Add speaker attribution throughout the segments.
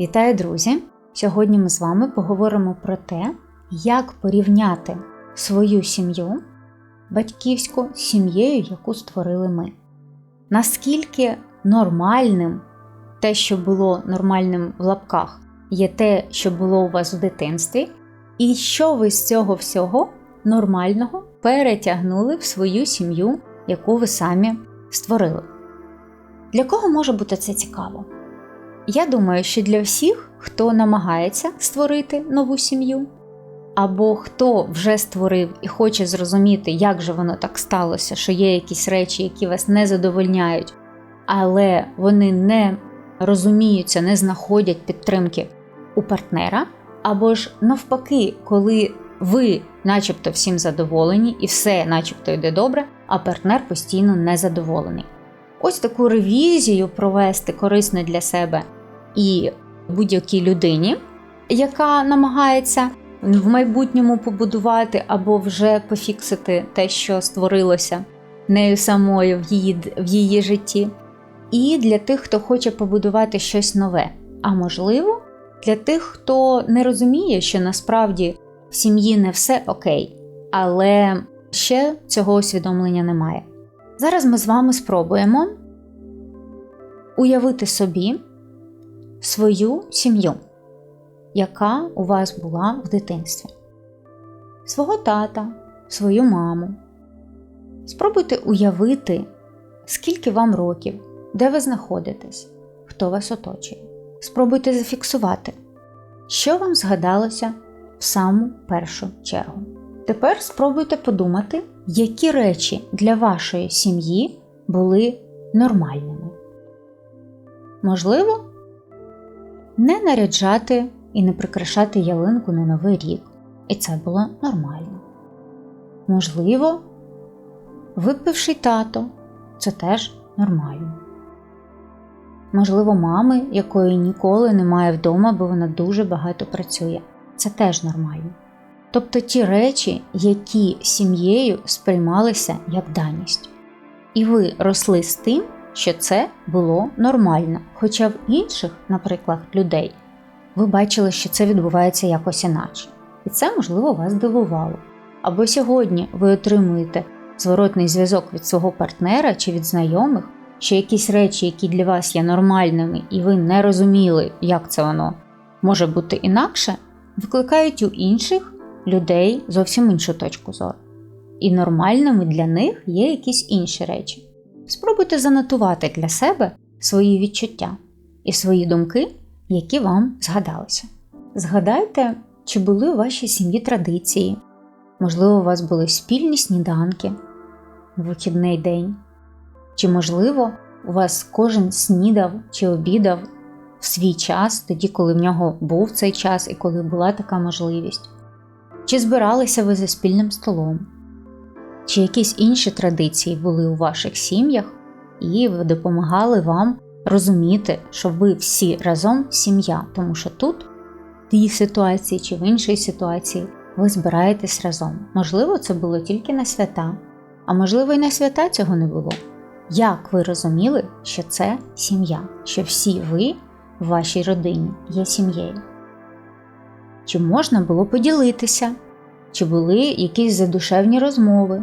Speaker 1: Вітаю, друзі! Сьогодні ми з вами поговоримо про те, як порівняти свою сім'ю батьківську з сім'єю, яку створили ми. Наскільки нормальним те, що було нормальним в лапках, є те, що було у вас в дитинстві, і що ви з цього всього нормального перетягнули в свою сім'ю, яку ви самі створили. Для кого може бути це цікаво? Я думаю, що для всіх, хто намагається створити нову сім'ю, або хто вже створив і хоче зрозуміти, як же воно так сталося, що є якісь речі, які вас не задовольняють, але вони не розуміються, не знаходять підтримки у партнера, або ж навпаки, коли ви, начебто, всім задоволені, і все, начебто, йде добре, а партнер постійно незадоволений. Ось таку ревізію провести корисно для себе і будь-якій людині, яка намагається в майбутньому побудувати або вже пофіксити те, що створилося нею самою в її, в її житті, і для тих, хто хоче побудувати щось нове. А можливо, для тих, хто не розуміє, що насправді в сім'ї не все окей, але ще цього усвідомлення немає. Зараз ми з вами спробуємо уявити собі свою сім'ю, яка у вас була в дитинстві, свого тата, свою маму. Спробуйте уявити, скільки вам років, де ви знаходитесь, хто вас оточує. Спробуйте зафіксувати, що вам згадалося в саму першу чергу. Тепер спробуйте подумати, які речі для вашої сім'ї були нормальними. Можливо, не наряджати і не прикрашати ялинку на Новий рік, і це було нормально. Можливо, випивший тато це теж нормально. Можливо, мами, якої ніколи немає вдома, бо вона дуже багато працює. Це теж нормально. Тобто ті речі, які сім'єю сприймалися як даність. І ви росли з тим, що це було нормально. Хоча в інших, наприклад, людей, ви бачили, що це відбувається якось іначе. І це, можливо, вас дивувало. Або сьогодні ви отримуєте зворотний зв'язок від свого партнера чи від знайомих, що якісь речі, які для вас є нормальними, і ви не розуміли, як це воно може бути інакше, викликають у інших людей зовсім іншу точку зору. І нормальними для них є якісь інші речі. Спробуйте занотувати для себе свої відчуття і свої думки, які вам згадалися. Згадайте, чи були у вашій сім'ї традиції, можливо, у вас були спільні сніданки в вихідний день, чи, можливо, у вас кожен снідав чи обідав в свій час, тоді, коли в нього був цей час і коли була така можливість. Чи збиралися ви за спільним столом? Чи якісь інші традиції були у ваших сім'ях і допомагали вам розуміти, що ви всі разом сім'я, тому що тут, в тій ситуації чи в іншій ситуації, ви збираєтесь разом. Можливо, це було тільки на свята, а можливо, і на свята цього не було. Як ви розуміли, що це сім'я, що всі ви в вашій родині є сім'єю? Чи можна було поділитися, чи були якісь задушевні розмови,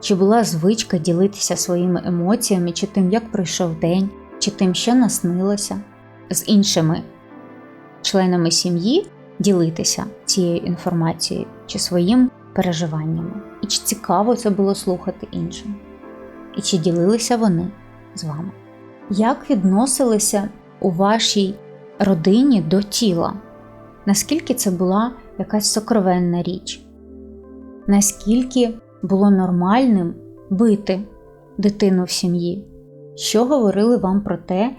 Speaker 1: чи була звичка ділитися своїми емоціями, чи тим, як пройшов день, чи тим, що наснилося, з іншими членами сім'ї ділитися цією інформацією чи своїм переживаннями? І чи цікаво це було слухати іншим? І чи ділилися вони з вами? Як відносилися у вашій родині до тіла? Наскільки це була якась сокровенна річ? Наскільки було нормальним бити дитину в сім'ї? Що говорили вам про те,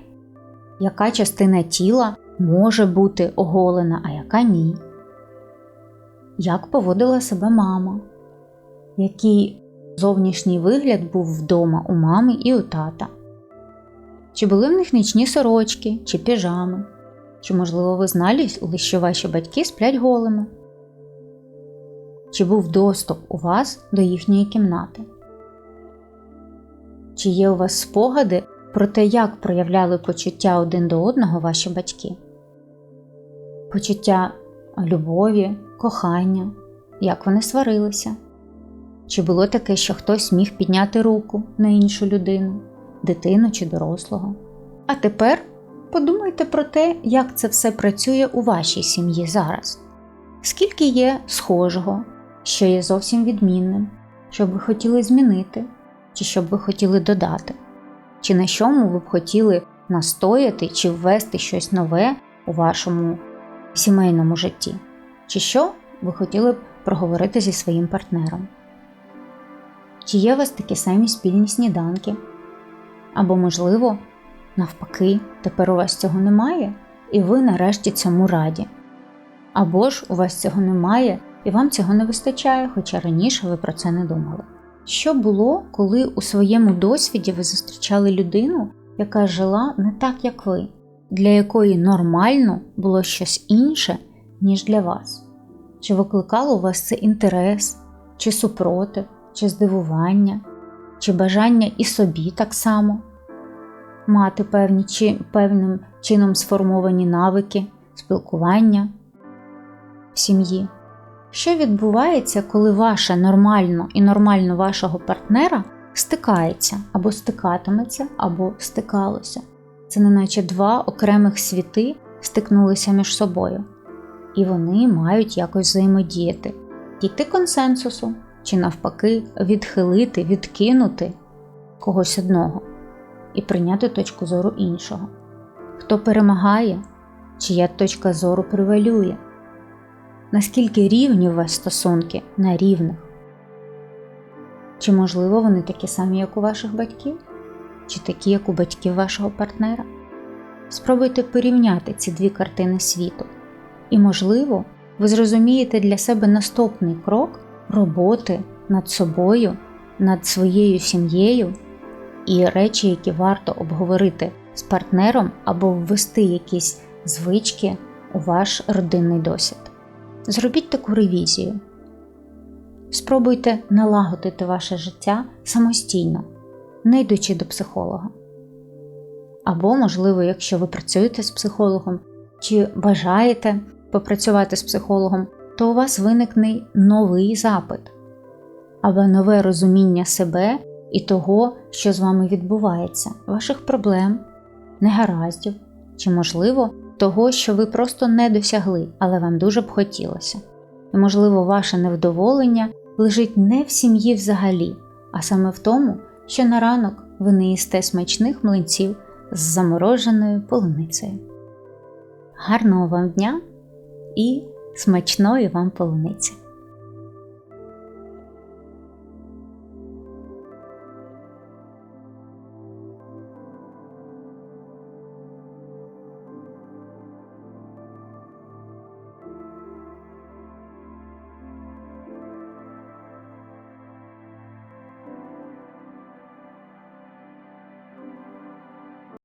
Speaker 1: яка частина тіла може бути оголена, а яка ні? Як поводила себе мама? Який зовнішній вигляд був вдома у мами і у тата? Чи були в них нічні сорочки чи піжами? Чи, можливо, ви знали, що ваші батьки сплять голими? Чи був доступ у вас до їхньої кімнати? Чи є у вас спогади про те, як проявляли почуття один до одного ваші батьки? почуття любові, кохання, як вони сварилися. Чи було таке, що хтось міг підняти руку на іншу людину, дитину чи дорослого? А тепер подумайте про те, як це все працює у вашій сім'ї зараз. Скільки є схожого, що є зовсім відмінним, що б ви хотіли змінити, чи що б ви хотіли додати, чи на чому ви б хотіли настояти чи ввести щось нове у вашому сімейному житті, чи що ви хотіли б проговорити зі своїм партнером. Чи є у вас такі самі спільні сніданки? Або, можливо, навпаки, тепер у вас цього немає, і ви нарешті цьому раді. Або ж у вас цього немає, і вам цього не вистачає, хоча раніше ви про це не думали. Що було, коли у своєму досвіді ви зустрічали людину, яка жила не так, як ви, для якої нормально було щось інше, ніж для вас? Чи викликало у вас це інтерес, чи супротив, чи здивування, чи бажання і собі так само мати певні чи певним чином сформовані навики, спілкування в сім'ї? Що відбувається, коли ваше нормально і нормально вашого партнера стикається або стикатиметься, або стикалося? Це неначе два окремих світи стикнулися між собою, і вони мають якось взаємодіяти, дійти консенсусу чи навпаки відхилити, відкинути когось одного і прийняти точку зору іншого. Хто перемагає, чия точка зору превалює, наскільки рівні у вас стосунки на рівних? Чи, можливо, вони такі самі, як у ваших батьків, чи такі, як у батьків вашого партнера? Спробуйте порівняти ці дві картини світу, і, можливо, ви зрозумієте для себе наступний крок роботи над собою, над своєю сім'єю і речі, які варто обговорити з партнером або ввести якісь звички у ваш родинний досвід. Зробіть таку ревізію. Спробуйте налагодити ваше життя самостійно, не йдучи до психолога. Або, можливо, якщо ви працюєте з психологом чи бажаєте попрацювати з психологом, то у вас виникне новий запит або нове розуміння себе і того, що з вами відбувається, ваших проблем, негараздів, чи, можливо, того, що ви просто не досягли, але вам дуже б хотілося. І, можливо, ваше невдоволення лежить не в сім'ї взагалі, а саме в тому, що на ранок ви не їсте смачних млинців з замороженою полуницею. Гарного вам дня і смачної вам полуниці!